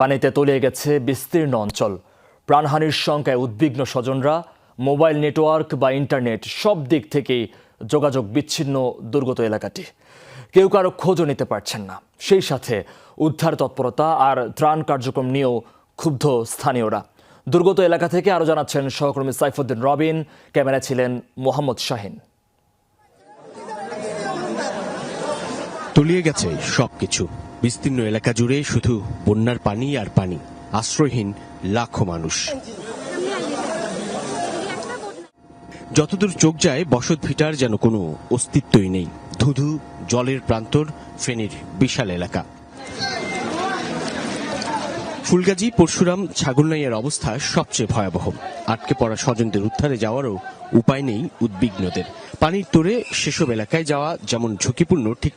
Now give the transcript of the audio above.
পানিতে তলিয়ে গেছে বিস্তীর্ণ অঞ্চল। প্রাণহানির সংখ্যায় উদ্বিগ্ন স্বজনরা, মোবাইল নেটওয়ার্ক বা ইন্টারনেট সব দিক থেকেই যোগাযোগ বিচ্ছিন্ন দুর্গত এলাকাটি। কেউ কারও খোঁজও নিতে পারছেন না। সেই সাথে উদ্ধার তৎপরতা আর ত্রাণ কার্যক্রম নিয়েও ক্ষুব্ধ স্থানীয়রা। দুর্গত এলাকা থেকে আরও জানাচ্ছেন সহকর্মী সাইফুদ্দিন রবিন ক্যামেরা ছিলেন মোহাম্মদ শাহিন। তলিয়ে গেছে সবকিছু। বিস্তীর্ণ এলাকা জুড়ে শুধু বন্যার পানি আর পানি। আশ্রয়হীন লাখো মানুষ। যতদূর চোখ যায়, বসত ভিটার যেন কোনো অস্তিত্বই নেই। ধুধু জলের প্রান্তর, ফেনীর বিশাল এলাকা। ফুলগাজী, পরশুরাম, ছাগলনাইয়ের অবস্থা সবচেয়ে ভয়াবহ। আটকে পড়া স্বজনদের উদ্ধারে যাওয়ারও উপায় নেই উদ্বিগ্নদের। পানির তোরে সেসব এলাকায় যাওয়া যেমন ঝুঁকিপূর্ণ, ঠিক